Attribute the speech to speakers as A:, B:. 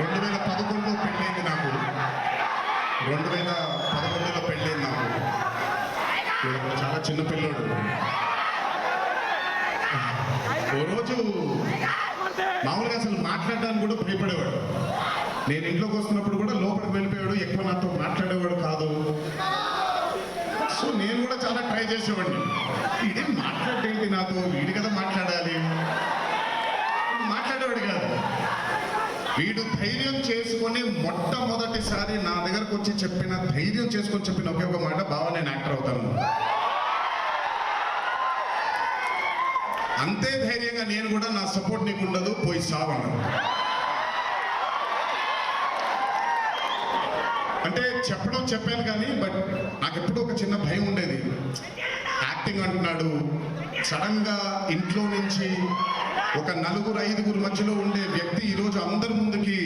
A: రెండు వేల పదకొండులో పెళ్ళైంది నాకు. రెండు వేల పదకొండులో పెళ్ళైంది నాకు. చాలా చిన్న పిల్లోడు. ఓ రోజు మామూలుగా అసలు మాట్లాడడానికి కూడా భయపడేవాడు. నేను ఇంట్లోకి వస్తున్నప్పుడు కూడా లోపలికి వెళ్ళిపోయాడు ఎక్కువ నాతో మాట్లాడేవాడు కాదు. సో నేను కూడా చాలా ట్రై చేసేవాడిని. ఇదేం మాట్లాడేంటి నాతో? వీడి కదా మాట్లాడాలి మాట్లాడేవాడు కాదు వీడు ధైర్యం చేసుకొని మొట్టమొదటిసారి నా దగ్గరకు వచ్చి చెప్పిన ధైర్యం చేసుకొని చెప్పిన ఒకే ఒక మాట బావ నేను యాక్టర్ అవుతాను. అంతే ధైర్యంగా నేను కూడా నా సపోర్ట్ నీకు ఉండదు పోయి సావను అంటే చెప్పడం చెప్పాను కానీ బట్ నాకు ఎప్పుడూ ఒక చిన్న భయం ఉండేది. యాక్టింగ్ అంటున్నాడు. సడన్గా ఇంట్లో నుంచి ఒక నలుగురు ఐదుగురు మధ్యలో ఉండే వ్యక్తి ఈరోజు అందరి ముందుకి